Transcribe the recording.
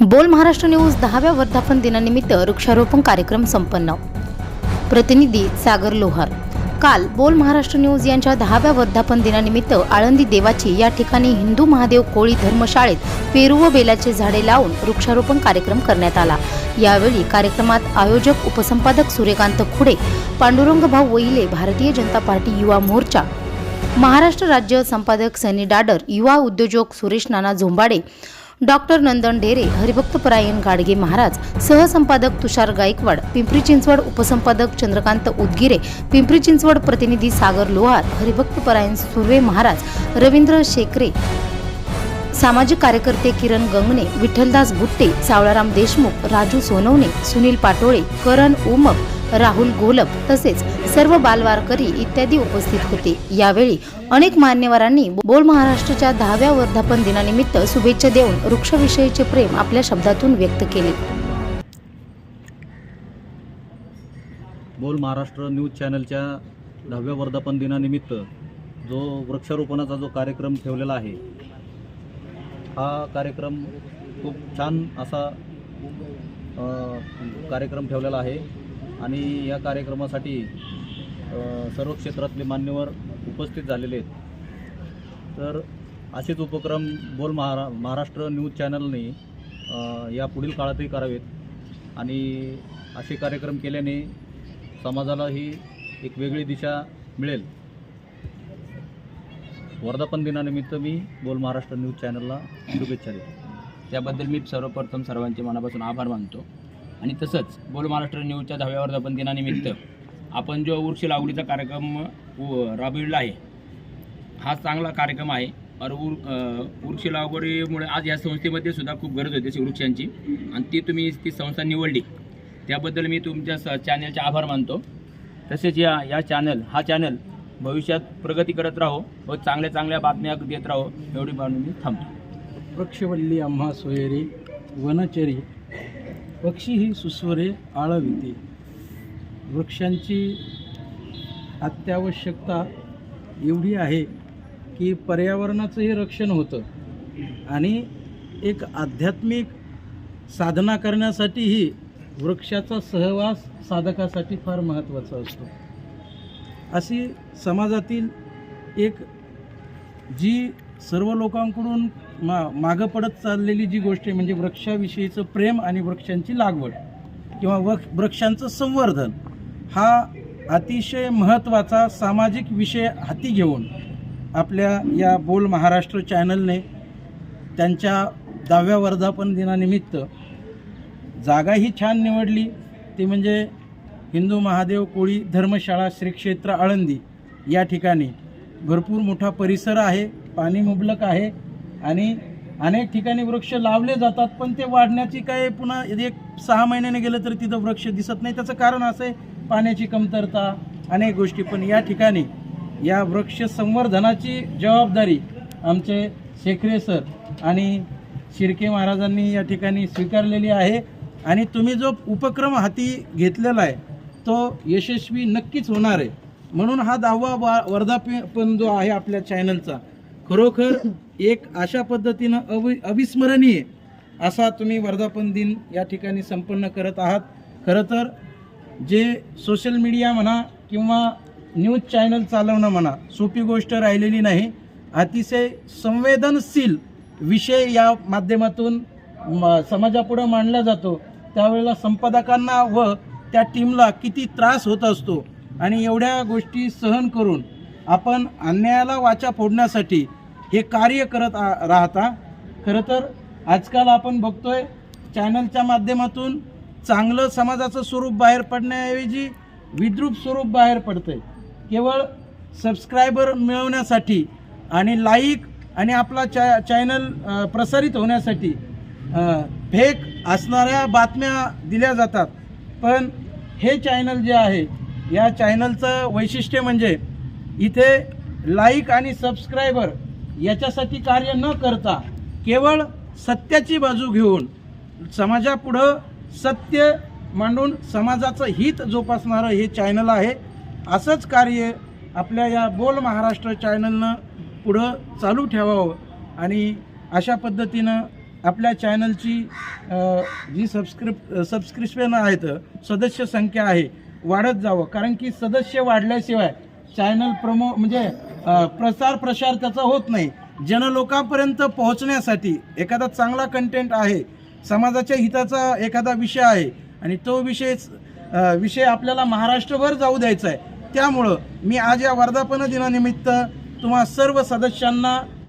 बोल महाराष्ट्र न्यूज दहाव्या वर्धापन दिनानिमित्त वृक्षारोपण कार्यक्रम संपन्न. प्रतिनिधी सागर लोहार. काल बोल महाराष्ट्र न्यूज यांच्या दहाव्या वर्धापन दिनानिमित्त आळंदी देवाची या ठिकाणी हिंदू महादेव कोळी धर्मशाळेत पेरू व बेलाचे झाडे लावून वृक्षारोपण कार्यक्रम करण्यात आला. यावेळी कार्यक्रमात आयोजक उपसंपादक सूर्यकांत खुडे पांडुरंग भाऊ वहिले भारतीय जनता पार्टी युवा मोर्चा महाराष्ट्र राज्य संपादक सनी डाडर युवा उद्योजक सुरेश नाना झोंबाडे डॉक्टर नंदन डेरे हरिभक्तपरायण गाडगे महाराज सहसंपादक तुषार गायकवाड पिंपरी चिंचवड उपसंपादक चंद्रकांत उदगिरे पिंपरी चिंचवड प्रतिनिधी सागर लोहार हरिभक्तपरायण सुर्वे महाराज रवींद्र शेकरे सामाजिक कार्यकर्ते किरण गंगणे विठ्ठलदास गुट्टे सावळाराम देशमुख राजू सोनवणे सुनील पाटोळे करण उमप राहुल गोलप तसेच सर्व बालवारकरी इत्यादी उपस्थित होते. यावेळी अनेक मान्यवरांनी बोल महाराष्ट्राच्या दहाव्या वर्धापन दिनानिमित्त शुभेच्छा देऊन वृक्षविषयीचे प्रेम आपल्या शब्दातून व्यक्त केले. बोल महाराष्ट्र न्यूज चॅनलच्या दहाव्या वर्धापन दिनानिमित्त जो वृक्षारोपणाचा जो कार्यक्रम ठेवलेला आहे हा कार्यक्रम खूप छान असा कार्यक्रम ठेवलेला आहे. आणि या कार्यक्रमासाठी सर्व क्षेत्रातले मान्यवर उपस्थित झालेले आहेत. तर असेच उपक्रम बोल महारा महाराष्ट्र न्यूज चॅनलने या पुढील काळातही करावेत. आणि असे कार्यक्रम केल्याने समाजालाही एक वेगळी दिशा मिळेल. वर्धापन दिनानिमित्त मी बोल महाराष्ट्र न्यूज चॅनलला शुभेच्छा देतो. त्याबद्दल मी सर्वप्रथम सर्वांचे मनापासून आभार मानतो. आणि तसंच बोल महाराष्ट्र न्यूजच्या दहाव्या वर्धापन दिनानिमित्त आपण जो वृक्ष लागवडीचा कार्यक्रम राबविला आहे हा चांगला कार्यक्रम आहे. और वृक्ष लागवडीमुळे आज या संस्थेमध्ये सुद्धा खूप गरज होती अशी वृक्षांची. आणि ती तुम्ही ती संस्था निवडली. त्याबद्दल मी तुमच्या स चॅनलचे आभार मानतो. तसेच या या चॅनल हा चॅनल भविष्यात प्रगती करत राहो व चांगल्या चांगल्या बातम्या देत राहो एवढी मानून मी थांबतो. वृक्षवल्ली आम्हा सोयरी वनचरी पक्षी ही सुस्वरे आळविते. वृक्षांची अत्यावश्यकता एवढी आहे की पर्यावरणाचंही रक्षण होतं. आणि एक आध्यात्मिक साधना करण्यासाठीही वृक्षाचा सहवास साधकासाठी फार महत्त्वाचा असतो. अशी समाजातील एक जी सर्व लोकांकडून मा मागं पडत चाललेली जी गोष्ट आहे म्हणजे वृक्षाविषयीचं प्रेम आणि वृक्षांची लागवड किंवा वृक्ष वृक्षांचं संवर्धन हा अतिशय महत्त्वाचा सामाजिक विषय हाती घेऊन आपल्या या बोल महाराष्ट्र चॅनलने त्यांच्या दहाव्या वर्धापन दिनानिमित्त जागाही छान निवडली. ती म्हणजे हिंदू महादेव कोळी धर्मशाळा श्री क्षेत्र आळंदी या ठिकाणी भरपूर मोठा परिसर आहे. पाणी मुबलक आहे आणि अनेक ठिकाणी वृक्ष लावले जातात पण ते वाढण्याची काय पुन्हा एक सहा महिन्याने गेलं तर तिथं वृक्ष दिसत नाही. त्याचं कारण असं आहे पाण्याची कमतरता अनेक गोष्टी. पण या ठिकाणी या वृक्ष संवर्धनाची जबाबदारी आमचे शेखरे सर आणि शिर्के महाराजांनी या ठिकाणी स्वीकारलेली आहे. आणि तुम्ही जो उपक्रम हाती घेतलेला आहे तो यशस्वी नक्कीच होणार आहे. म्हणून हा दहावा वा वर्धापन जो आहे आपल्या चॅनलचा खरोखर एक अशा पद्धतीनं अवि अविस्मरणीय असा तुम्ही वर्धापन दिन या ठिकाणी संपन्न करत आहात. खरं तर जे सोशल मीडिया म्हणा किंवा न्यूज चॅनल चालवणं म्हणा सोपी गोष्ट राहिलेली नाही. अतिशय संवेदनशील विषय या माध्यमातून म- समाजापुढं मांडला जातो. त्यावेळेला संपादकांना व त्या टीमला किती त्रास होत असतो आणि एवढ्या गोष्टी सहन करून आपण अन्यायाला वाचा फोडण्यासाठी हे कार्य करत आ- राहता. खरं तर आजकाल आपण बघतोय चॅनलच्या माध्यमातून चांगलं समाजाचं स्वरूप बाहेर पडण्याऐवजी विद्रूप स्वरूप बाहेर पडतंय. केवळ सबस्क्रायबर मिळवण्यासाठी आणि लाईक आणि आपला चॅ चॅनल प्रसारित होण्यासाठी फेक असणाऱ्या बातम्या दिल्या जातात. पण हे चॅनल जे आहे या चॅनलचं वैशिष्ट्य म्हणजे इथे लाईक आणि सबस्क्रायबर याच्यासाठी कार्य न करता केवळ सत्याची बाजू घेऊन समाजापुढं सत्य मांडून समाजाचं हित जोपासणारं हे चॅनल आहे. असंच कार्य आपल्या या बोल महाराष्ट्र चॅनलनं पुढं चालू ठेवावं आणि अशा पद्धतीनं आपल्या चॅनलची जी सबस्क्रिप सबस्क्रिप्शन आहेत सदस्य संख्या आहे वाढत जावं. कारण की सदस्य वाढल्याशिवाय चॅनल प्रमो म्हणजे प्रसार प्रसार त्याचा होत नाही. जनलोकांपर्यंत पोहोचण्यासाठी एखादा चांगला कंटेंट आहे समाजाच्या हिताचा एखादा विषय आहे आणि तो विषय विषय आपल्याला महाराष्ट्रभर जाऊ द्यायचा आहे. त्यामुळं मी आज या वर्धापन दिनानिमित्त तुम्हा सर्व सदस्यांना